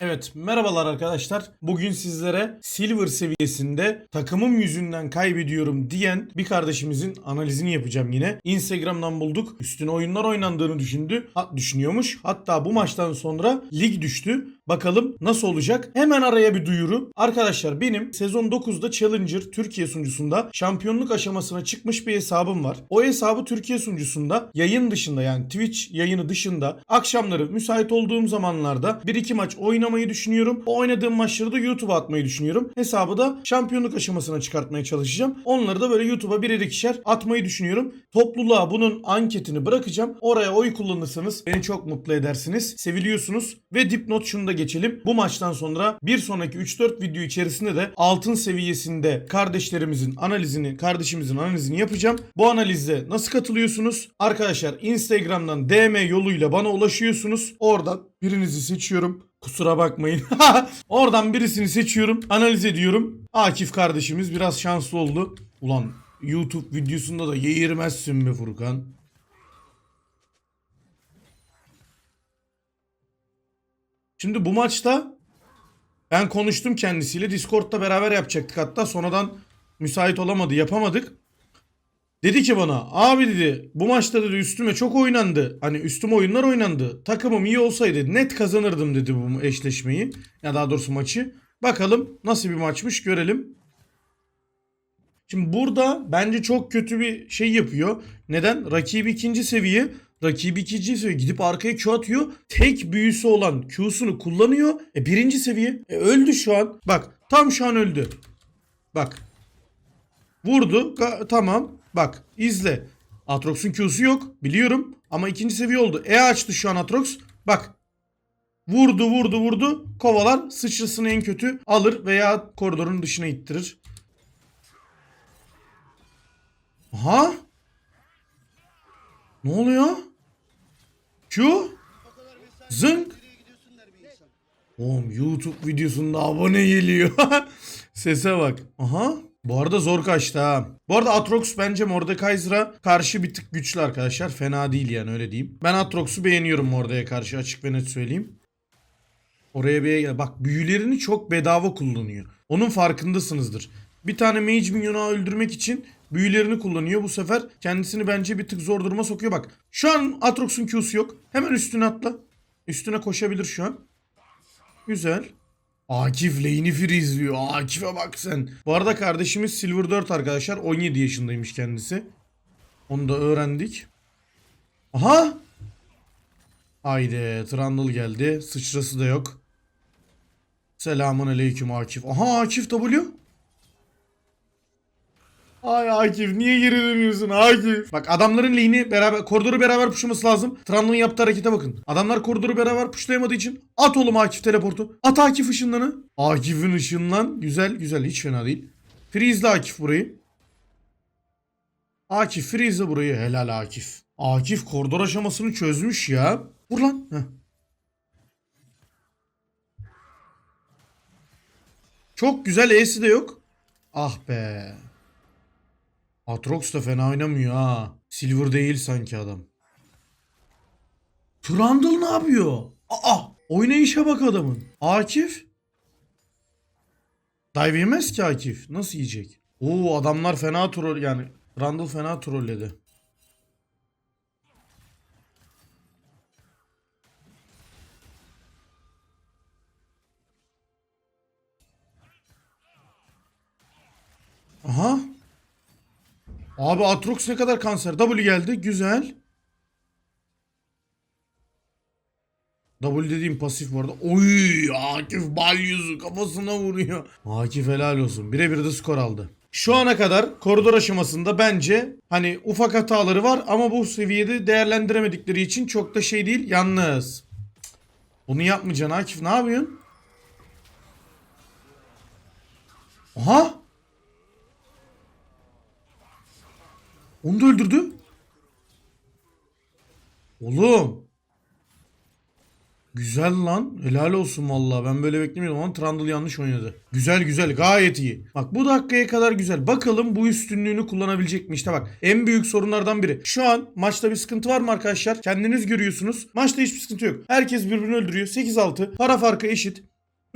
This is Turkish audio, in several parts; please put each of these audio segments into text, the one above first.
Evet merhabalar arkadaşlar. Bugün sizlere Silver seviyesinde takımım yüzünden kaybediyorum diyen bir kardeşimizin analizini yapacağım yine. Instagram'dan bulduk. Üstüne oyunlar oynandığını düşündü. Ha, düşünüyormuş. Hatta bu maçtan sonra lig düştü. Bakalım nasıl olacak? Hemen araya bir duyuru. Arkadaşlar benim sezon 9'da Challenger Türkiye sunucusunda şampiyonluk aşamasına çıkmış bir hesabım var. O hesabı Türkiye sunucusunda yayın dışında yani Twitch yayını dışında akşamları müsait olduğum zamanlarda 1-2 maç oynamayı düşünüyorum. O oynadığım maçları da YouTube'a atmayı düşünüyorum. Hesabı da şampiyonluk aşamasına çıkartmaya çalışacağım. Onları da böyle YouTube'a birer ikişer atmayı düşünüyorum. Topluluğa bunun anketini bırakacağım. Oraya oy kullanırsanız beni çok mutlu edersiniz. Seviliyorsunuz. Ve dipnot şunu da geçelim. Bu maçtan sonra bir sonraki 3-4 video içerisinde de altın seviyesinde kardeşlerimizin analizini, kardeşimizin analizini yapacağım. Bu analizde nasıl katılıyorsunuz? Arkadaşlar Instagram'dan DM yoluyla bana ulaşıyorsunuz. Oradan birinizi seçiyorum. Kusura bakmayın. Oradan birisini seçiyorum. Analiz ediyorum. Akif kardeşimiz biraz şanslı oldu. Ulan YouTube videosunda da yeğirmezsin be Furkan. Şimdi bu maçta ben konuştum kendisiyle. Discord'da beraber yapacaktık hatta. Sonradan müsait olamadı. Yapamadık. Dedi ki bana abi dedi bu maçta dedi üstüme çok oynandı. Hani üstüme oyunlar oynandı. Takımım iyi olsaydı net kazanırdım dedi bu eşleşmeyi. Ya daha doğrusu maçı. Bakalım nasıl bir maçmış görelim. Şimdi burada bence çok kötü bir şey yapıyor. Neden? Rakibi ikinci seviye. Rakibi ikinci seviye gidip arkaya Q atıyor. Tek büyüsü olan Q'sunu kullanıyor. E birinci seviye. E öldü şu an. Bak tam şu an öldü. Bak. Vurdu. Ga- tamam. Bak izle. Atrox'un Q'su yok. Biliyorum. Ama ikinci seviye oldu. E açtı şu an Atrox. Bak. Vurdu vurdu vurdu. Kovalar. Sıçrasını en kötü alır veya koridorun dışına ittirir. Aha. Ne oluyor? Q. Zınk. Oğlum YouTube videosunda abone geliyor. Sese bak. Aha. Bu arada zor kaçtı ha. Bu arada Atrox bence Mordekaiser'a karşı bir tık güçlü arkadaşlar. Fena değil yani öyle diyeyim. Ben Atrox'u beğeniyorum Mordekaiser'a karşı açık ve net söyleyeyim. Oraya bir bak büyülerini çok bedava kullanıyor. Onun farkındasınızdır. Bir tane mage minyonu öldürmek için büyülerini kullanıyor. Bu sefer kendisini bence bir tık zor duruma sokuyor. Bak şu an Atrox'un Q'su yok. Hemen üstüne atla. Üstüne koşabilir şu an. Güzel. Akif lane'i free izliyor. Akif'e bak sen. Bu arada kardeşimiz Silver 4 arkadaşlar. 17 yaşındaymış kendisi. Onu da öğrendik. Aha. Haydi Trundle geldi. Sıçrası da yok. Selamun aleyküm Akif. Aha Akif W. Ay Akif niye geri dönüyorsun Akif? Bak adamların lane'i beraber koridoru beraber puşlaması lazım. Trundle'ın yaptığı harekete bakın. Adamlar koridoru beraber puşlayamadığı için at oğlum Akif teleportu. At Akif ışınlanı. Akif'in ışınlan. Güzel güzel hiç fena değil. Freeze'le Akif burayı. Akif freeze'le burayı. Helal Akif. Akif koridor aşamasını çözmüş ya. Vur lan. Heh. Çok güzel E'si de yok. Ah be. Atrox da fena oynamıyor ha. Silver değil sanki adam. Trundle ne yapıyor? Aa! Oynayışa bak adamın. Akif? Dive yemez ki Akif. Nasıl yiyecek? Oo adamlar fena troll yani. Trundle fena trolledi. Aha. Abi Atrox ne kadar kanser. W geldi. Güzel. W dediğim pasif bu arada. Oy Akif bal yüzü kafasına vuruyor. Akif helal olsun. Birebir de skor aldı. Şu ana kadar koridor aşamasında bence hani ufak hataları var ama bu seviyede değerlendiremedikleri için çok da şey değil. Yalnız. Bunu yapmayacaksın Akif ne yapıyorsun? Aha. Onu da öldürdü. Oğlum. Güzel lan. Helal olsun vallahi. Ben böyle beklemiyordum ama Trundle yanlış oynadı. Güzel güzel. Gayet iyi. Bak bu dakikaya kadar güzel. Bakalım bu üstünlüğünü kullanabilecek mi? İşte bak en büyük sorunlardan biri. Şu an maçta bir sıkıntı var mı arkadaşlar? Kendiniz görüyorsunuz. Maçta hiçbir sıkıntı yok. Herkes birbirini öldürüyor. 8-6. Para farkı eşit.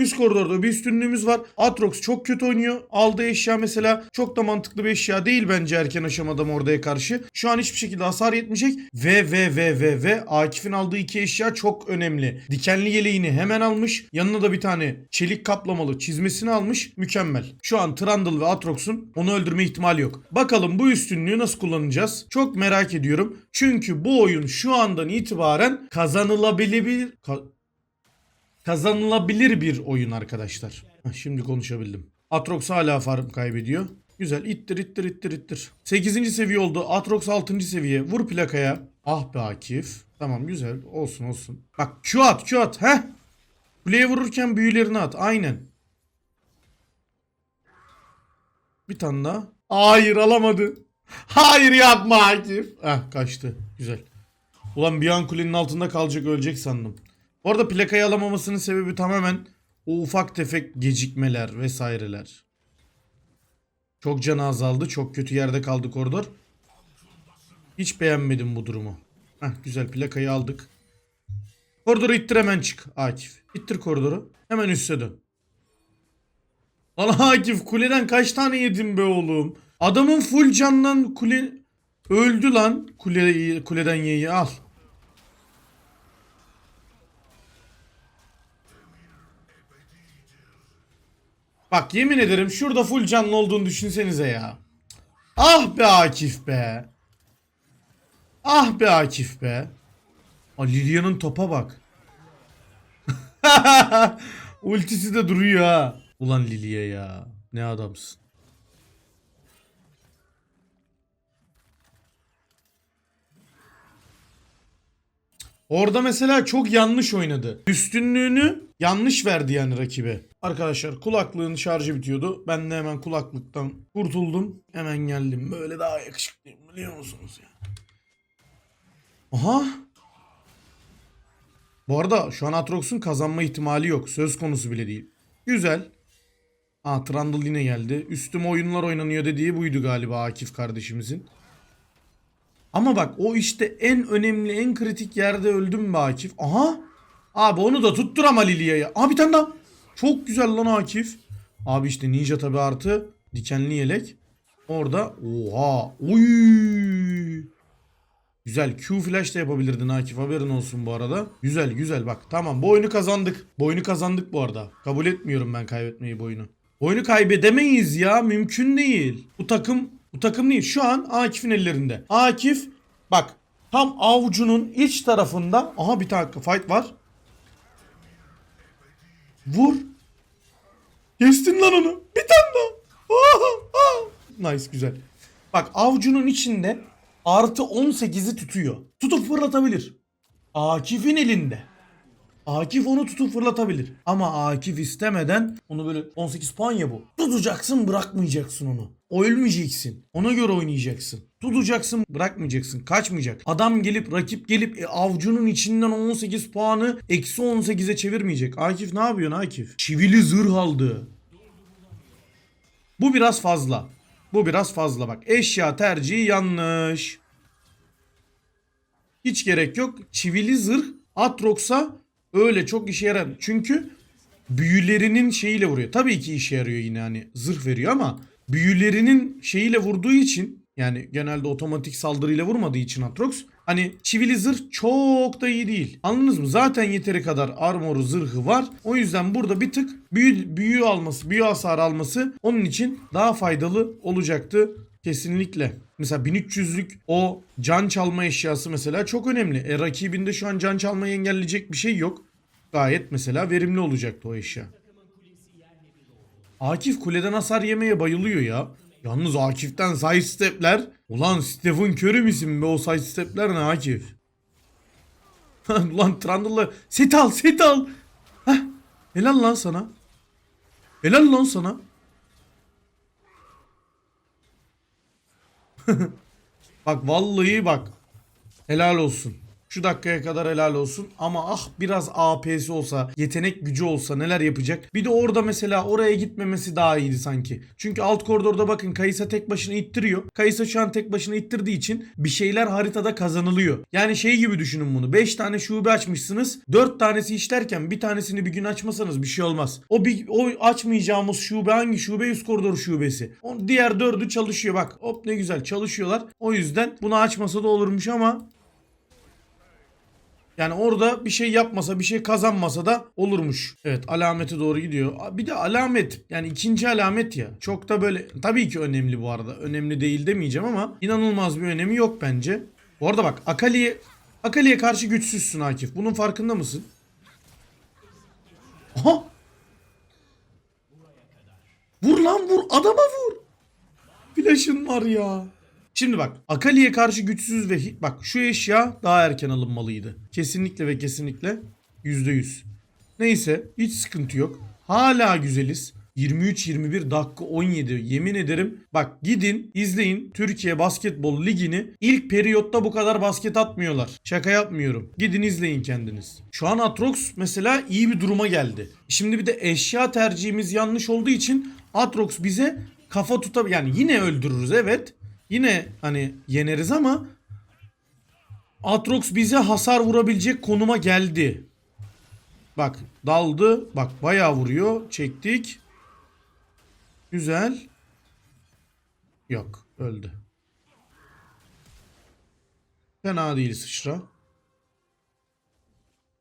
Üst koridorda bir üstünlüğümüz var. Atrox çok kötü oynuyor. Aldığı eşya mesela çok da mantıklı bir eşya değil bence erken aşamada Morda'ya karşı. Şu an hiçbir şekilde hasar yetmeyecek. Ve ve ve ve ve Akif'in aldığı iki eşya çok önemli. Dikenli yeleğini hemen almış. Yanına da bir tane çelik kaplamalı çizmesini almış. Mükemmel. Şu an Trundle ve Atrox'un onu öldürme ihtimali yok. Bakalım bu üstünlüğü nasıl kullanacağız? Çok merak ediyorum. Çünkü bu oyun şu andan itibaren kazanılabilir. Ka- kazanılabilir bir oyun arkadaşlar. Şimdi konuşabildim. Atrox hala farm kaybediyor. Güzel ittir ittir ittir ittir. 8. seviye oldu. Atrox 6. seviye. Vur plakaya. Ah be Akif. Tamam güzel. Olsun olsun. Bak Q at Q at. Heh. Kuleye vururken büyülerini at. Aynen. Bir tane daha. Hayır alamadı. Hayır yapma Akif. Heh kaçtı. Güzel. Ulan bir an kulenin altında kalacak ölecek sandım. Bu arada plakayı alamamasının sebebi tamamen o ufak tefek gecikmeler vesaireler. Çok canı azaldı. Çok kötü yerde kaldı koridor. Hiç beğenmedim bu durumu. Heh, güzel plakayı aldık. Koridoru ittir hemen çık Akif. İttir koridoru. Hemen üste dön. Lan Akif kuleden kaç tane yedin be oğlum? Adamın full candan kule öldü lan. Kule, kuleden yeyi al. Bak yemin ederim şurada full canlı olduğunu düşünsenize ya. Ah be Akif be. Ah be Akif be. Aa, Lilia'nın topa bak. Ultisi de duruyor ha. Ulan Lilia ya. Ne adamsın. Orada mesela çok yanlış oynadı. Üstünlüğünü yanlış verdi yani rakibe. Arkadaşlar kulaklığın şarjı bitiyordu. Ben de hemen kulaklıktan kurtuldum. Hemen geldim. Böyle daha yakışıklıyım biliyor musunuz ya? Aha. Bu arada şu an Atrox'un kazanma ihtimali yok. Söz konusu bile değil. Güzel. Aa Trundle yine geldi. Üstüm oyunlar oynanıyor dediği buydu galiba Akif kardeşimizin. Ama bak o işte en önemli en kritik yerde öldüm be Akif. Aha. Abi onu da tuttur ama Lilia'ya. Aha bir tane daha. Çok güzel lan Akif. Abi işte ninja tabi artı dikenli yelek. Orada oha. Oy. Güzel Q flash da yapabilirdin Akif haberin olsun bu arada. Güzel güzel bak tamam bu oyunu kazandık. Bu oyunu kazandık bu arada. Kabul etmiyorum ben kaybetmeyi bu oyunu. Oyunu kaybedemeyiz ya mümkün değil. Bu takım bu takım değil. Şu an Akif'in ellerinde. Akif bak tam avucunun iç tarafında. Aha bir tane fight var. Vur. Kestin lan onu. Bir tane daha. Aha, aha. Nice güzel. Bak avucunun içinde artı 18'i tutuyor. Tutup fırlatabilir. Akif'in elinde. Akif onu tutup fırlatabilir. Ama Akif istemeden onu böyle 18 puan ya bu. Tutacaksın bırakmayacaksın onu. O ölmeyeceksin. Ona göre oynayacaksın. Tutacaksın bırakmayacaksın. Kaçmayacak. Adam gelip rakip gelip e, avcunun içinden 18 puanı eksi 18'e çevirmeyecek. Akif ne yapıyorsun Akif? Çivili zırh aldı. Bu biraz fazla. Bu biraz fazla bak. Eşya tercihi yanlış. Hiç gerek yok. Çivili zırh Atrox'a öyle çok işe yarar. Çünkü büyülerinin şeyiyle vuruyor. Tabii ki işe yarıyor yine hani zırh veriyor ama büyülerinin şeyiyle vurduğu için yani genelde otomatik saldırıyla vurmadığı için Atrox hani çivili zırh çok da iyi değil. Anladınız mı? Zaten yeteri kadar armoru zırhı var. O yüzden burada bir tık büyü, büyü alması, büyü hasar alması onun için daha faydalı olacaktı. Kesinlikle. Mesela 1300'lük o can çalma eşyası mesela çok önemli. E rakibinde şu an can çalmayı engelleyecek bir şey yok. Gayet mesela verimli olacaktı o eşya. Akif kuleden hasar yemeye bayılıyor ya. Yalnız Akif'ten side stepler. Ulan Stephen Curry misin be o side stepler ne Akif? Ulan Trundle'la set al set al. Heh, helal lan sana. Helal lan sana. Bak vallahi bak. Helal olsun. Şu dakikaya kadar helal olsun. Ama ah biraz AP'si olsa, yetenek gücü olsa neler yapacak. Bir de orada mesela oraya gitmemesi daha iyiydi sanki. Çünkü alt koridorda bakın Kayısa tek başına ittiriyor. Kayısa şu an tek başına ittirdiği için bir şeyler haritada kazanılıyor. Yani şey gibi düşünün bunu. 5 tane şube açmışsınız. 4 tanesi işlerken bir tanesini bir gün açmasanız bir şey olmaz. O bir o açmayacağımız şube hangi şube? Üst koridor şubesi. O diğer dördü çalışıyor bak. Hop ne güzel çalışıyorlar. O yüzden bunu açmasa da olurmuş ama yani orada bir şey yapmasa, bir şey kazanmasa da olurmuş. Evet, alamete doğru gidiyor. Bir de alamet, yani ikinci alamet ya. Çok da böyle tabii ki önemli bu arada. Önemli değil demeyeceğim ama inanılmaz bir önemi yok bence. Bu arada bak Akali'ye Akali'ye karşı güçsüzsün Akif. Bunun farkında mısın? Aha! Vur lan vur. Adama vur. Flash'ın var ya. Şimdi bak Akali'ye karşı güçsüz ve bak şu eşya daha erken alınmalıydı. Kesinlikle ve kesinlikle %100. Neyse hiç sıkıntı yok. Hala güzeliz. 23-21 dakika 17 yemin ederim bak gidin izleyin Türkiye Basketbol Ligi'ni ilk periyotta bu kadar basket atmıyorlar. Şaka yapmıyorum. Gidin izleyin kendiniz. Şu an Atrox mesela iyi bir duruma geldi. Şimdi bir de eşya tercihimiz yanlış olduğu için Atrox bize kafa tutab yani yine öldürürüz evet. Yine hani yeneriz ama Atrox bize hasar vurabilecek konuma geldi. Bak daldı. Bak bayağı vuruyor. Çektik. Güzel. Yok öldü. Fena değil sıçra.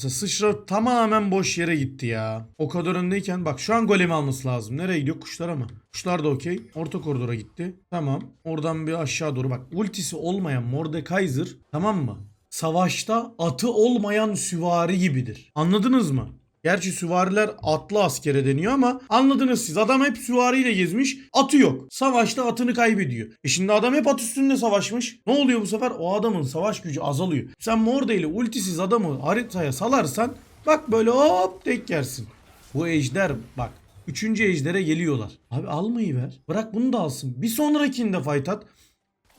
Mesela sıçra tamamen boş yere gitti ya. O kadar öndeyken bak şu an golemi alması lazım. Nereye gidiyor? Kuşlara mı? Kuşlar da okey. Orta koridora gitti. Tamam. Oradan bir aşağı doğru bak. Ultisi olmayan Mordekaiser tamam mı? Savaşta atı olmayan süvari gibidir. Anladınız mı? Gerçi süvariler atlı askere deniyor ama anladınız siz. Adam hep süvariyle gezmiş. Atı yok. Savaşta atını kaybediyor. E şimdi adam hep at üstünde savaşmış. Ne oluyor bu sefer? O adamın savaş gücü azalıyor. Sen Morde ile ultisiz adamı haritaya salarsan bak böyle hop tek yersin. Bu ejder bak. Üçüncü ejdere geliyorlar. Abi almayı ver. Bırak bunu da alsın. Bir sonrakinde fight at.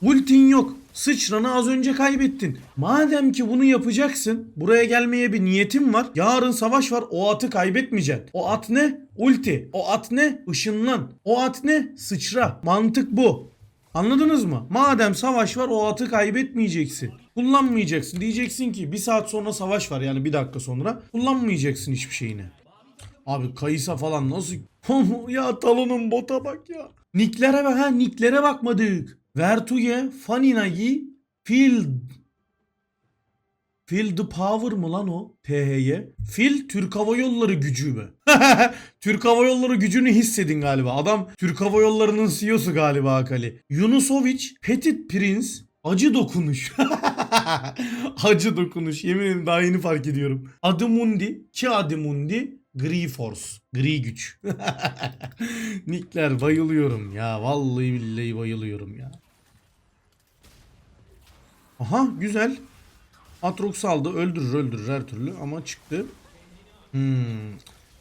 Ultin yok. Sıçranı az önce kaybettin. Madem ki bunu yapacaksın, buraya gelmeye bir niyetin var. Yarın savaş var. O atı kaybetmeyeceksin. O at ne? Ulti. O at ne? Işınlan. O at ne? Sıçra. Mantık bu. Anladınız mı? Madem savaş var o atı kaybetmeyeceksin. Kullanmayacaksın. Diyeceksin ki bir saat sonra savaş var yani bir dakika sonra. Kullanmayacaksın hiçbir şeyini. Abi Kayısa falan nasıl? ya Talon'un bota bak ya. Nicklere bak ha Nicklere bakmadık. Vertuge, Faninagi, Field Feel the Power mı lan o? TH'ye. Fil Türk Hava Yolları gücü mü? Türk Hava Yolları gücünü hissedin galiba. Adam Türk Hava Yolları'nın CEO'su galiba Akali. Yunusovic, Petit Prince, Acı Dokunuş. Acı Dokunuş. Yemin ederim daha yeni fark ediyorum. Adımundi, ki Adımundi, Gri Force. Gri güç. Nickler bayılıyorum ya. Vallahi billahi bayılıyorum ya. Aha güzel. Atrox aldı. Öldürür öldürür her türlü ama çıktı. Hmm.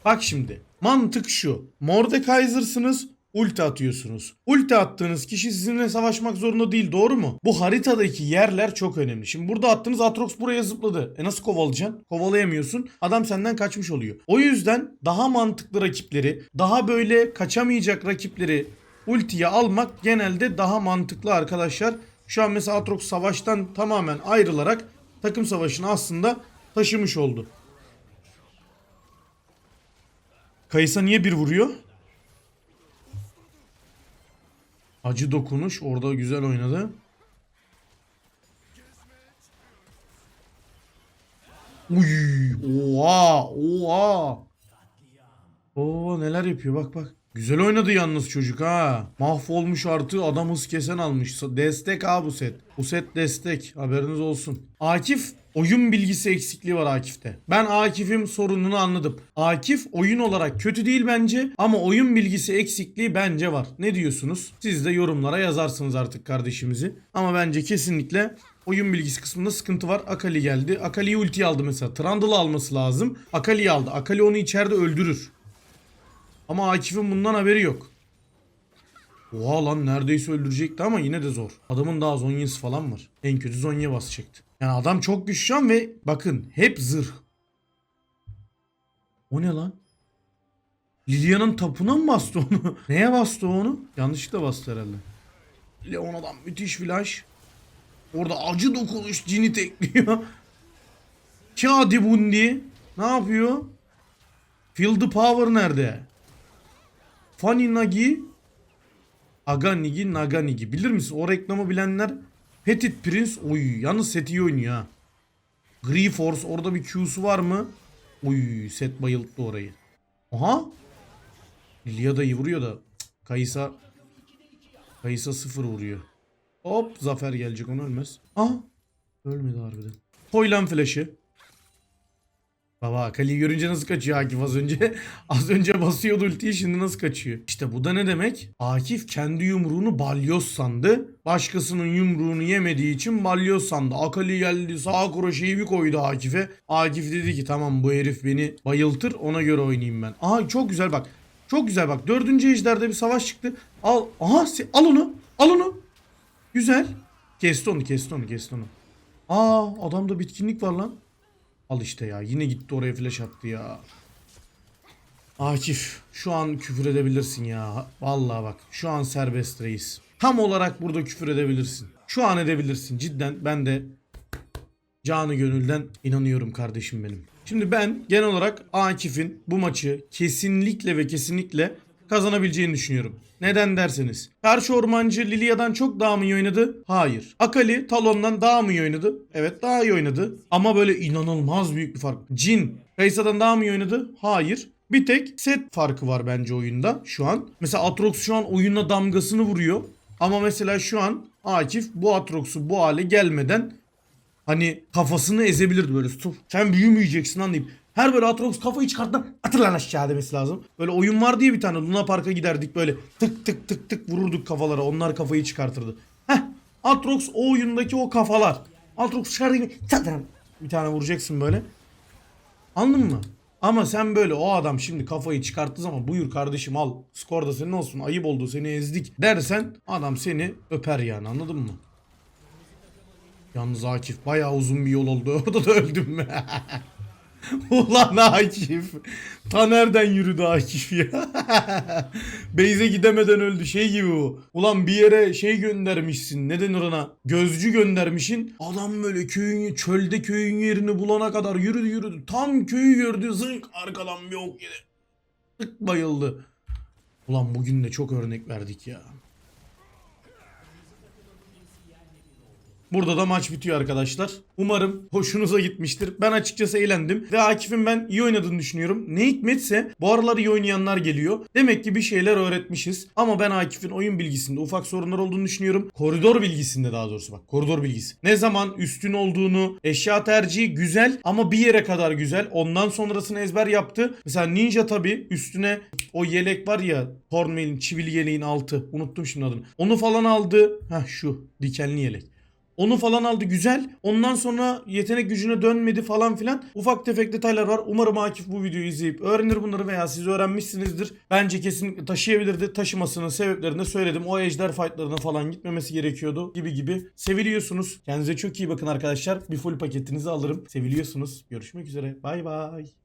Bak şimdi. Mantık şu. Mordekaiser'sınız. Ulti atıyorsunuz. Ulti attığınız kişi sizinle savaşmak zorunda değil doğru mu? Bu haritadaki yerler çok önemli. Şimdi burada attığınız Atrox buraya zıpladı. E nasıl kovalayacaksın? Kovalayamıyorsun. Adam senden kaçmış oluyor. O yüzden daha mantıklı rakipleri, daha böyle kaçamayacak rakipleri ultiye almak genelde daha mantıklı arkadaşlar. Şu an mesela Atrox savaştan tamamen ayrılarak takım savaşını aslında taşımış oldu. Kayısa niye bir vuruyor? Acı dokunuş. Orada güzel oynadı. Uy, oha, oha. Oo neler yapıyor bak bak. Güzel oynadı yalnız çocuk ha. Mahvolmuş artı adam hız kesen almış. Destek ha bu set. Bu set destek. Haberiniz olsun. Akif oyun bilgisi eksikliği var Akif'te. Ben Akif'in sorununu anladım. Akif oyun olarak kötü değil bence ama oyun bilgisi eksikliği bence var. Ne diyorsunuz? Siz de yorumlara yazarsınız artık kardeşimizi. Ama bence kesinlikle oyun bilgisi kısmında sıkıntı var. Akali geldi. Akali'yi ulti aldı mesela. Trundle'ı alması lazım. Akali'yi aldı. Akali onu içeride öldürür. Ama Akif'in bundan haberi yok. Oha lan neredeyse öldürecekti ama yine de zor. Adamın daha Zonya'sı falan var. En kötü Zonya basacaktı. Yani adam çok güçlü ve bakın hep zırh. O ne lan? Lilia'nın tapuna mı bastı onu? Neye bastı onu? Yanlışlıkla bastı herhalde. Leona'dan müthiş flash. Orada acı dokunuş cini tekliyor. Kadi Bundi. Ne yapıyor? Feel the power nerede? Funny Nagi. Aganigi Naganigi. Bilir misin? O reklamı bilenler Petit Prince. Oy yalnız set iyi oynuyor ha. Force orada bir Q'su var mı? Oy set bayılttı orayı. Aha. Lilia da iyi vuruyor da. Cık, Kayısa Kayısa sıfır vuruyor. Hop zafer gelecek onu ölmez. Aha. Ölmedi harbiden. Koy lan flash'ı. Baba Akali'yi görünce nasıl kaçıyor Akif az önce? az önce basıyordu ultiyi şimdi nasıl kaçıyor? İşte bu da ne demek? Akif kendi yumruğunu balyoz sandı. Başkasının yumruğunu yemediği için balyoz sandı. Akali geldi sağ kroşeyi bir koydu Akif'e. Akif dedi ki tamam bu herif beni bayıltır ona göre oynayayım ben. Aha çok güzel bak. Çok güzel bak. Dördüncü ejderde bir savaş çıktı. Al. Aha al onu. Al onu. Güzel. Kesti onu kesti onu kesti onu. Aa adamda bitkinlik var lan. Al işte ya yine gitti oraya flash attı ya. Akif şu an küfür edebilirsin ya. Vallahi bak şu an serbest reis. Tam olarak burada küfür edebilirsin. Şu an edebilirsin cidden ben de canı gönülden inanıyorum kardeşim benim. Şimdi ben genel olarak Akif'in bu maçı kesinlikle ve kesinlikle kazanabileceğini düşünüyorum. Neden derseniz. Karşı ormancı Lilia'dan çok daha mı iyi oynadı? Hayır. Akali Talon'dan daha mı iyi oynadı? Evet daha iyi oynadı. Ama böyle inanılmaz büyük bir fark. Jin Kaysa'dan daha mı iyi oynadı? Hayır. Bir tek set farkı var bence oyunda şu an. Mesela Atrox şu an oyuna damgasını vuruyor. Ama mesela şu an Akif bu Atrox'u bu hale gelmeden hani kafasını ezebilirdi böyle. Sen büyümeyeceksin lan deyip. Her böyle Atrox kafayı çıkarttı atır lan aşağı demesi lazım. Böyle oyun var diye bir tane Luna Park'a giderdik böyle tık tık tık tık vururduk kafalara onlar kafayı çıkartırdı. Heh Atrox o oyundaki o kafalar. Atrox çıkardığı gibi zaten bir tane vuracaksın böyle. Anladın mı? Ama sen böyle o adam şimdi kafayı çıkarttığı zaman buyur kardeşim al skor da senin olsun ayıp oldu seni ezdik dersen adam seni öper yani anladın mı? Yalnız Akif bayağı uzun bir yol oldu orada da öldüm. Ulan Akif. Ta nereden yürüdü Akif ya? Beyze gidemeden öldü şey gibi bu. Ulan bir yere şey göndermişsin. Ne denir ona? Gözcü göndermişin. Adam böyle köyün çölde köyün yerini bulana kadar yürüdü yürüdü. Tam köyü gördü zınk arkadan bir ok yedi. Tık bayıldı. Ulan bugün de çok örnek verdik ya. Burada da maç bitiyor arkadaşlar. Umarım hoşunuza gitmiştir. Ben açıkçası eğlendim. Ve Akif'in ben iyi oynadığını düşünüyorum. Ne hikmetse bu aralar iyi oynayanlar geliyor. Demek ki bir şeyler öğretmişiz. Ama ben Akif'in oyun bilgisinde ufak sorunlar olduğunu düşünüyorum. Koridor bilgisinde daha doğrusu bak. Koridor bilgisi. Ne zaman üstün olduğunu, eşya tercihi güzel ama bir yere kadar güzel. Ondan sonrasını ezber yaptı. Mesela Ninja tabi üstüne o yelek var ya Hornmail'in çivili yeleğin altı. Unuttum şimdi adını. Onu falan aldı. Heh şu dikenli yelek. Onu falan aldı güzel. Ondan sonra yetenek gücüne dönmedi falan filan. Ufak tefek detaylar var. Umarım Akif bu videoyu izleyip öğrenir bunları veya siz öğrenmişsinizdir. Bence kesinlikle taşıyabilirdi. Taşımasının sebeplerini de söyledim. O ejder fightlarına falan gitmemesi gerekiyordu gibi gibi. Seviliyorsunuz. Kendinize çok iyi bakın arkadaşlar. Bir full paketinizi alırım. Seviliyorsunuz. Görüşmek üzere. Bay bay.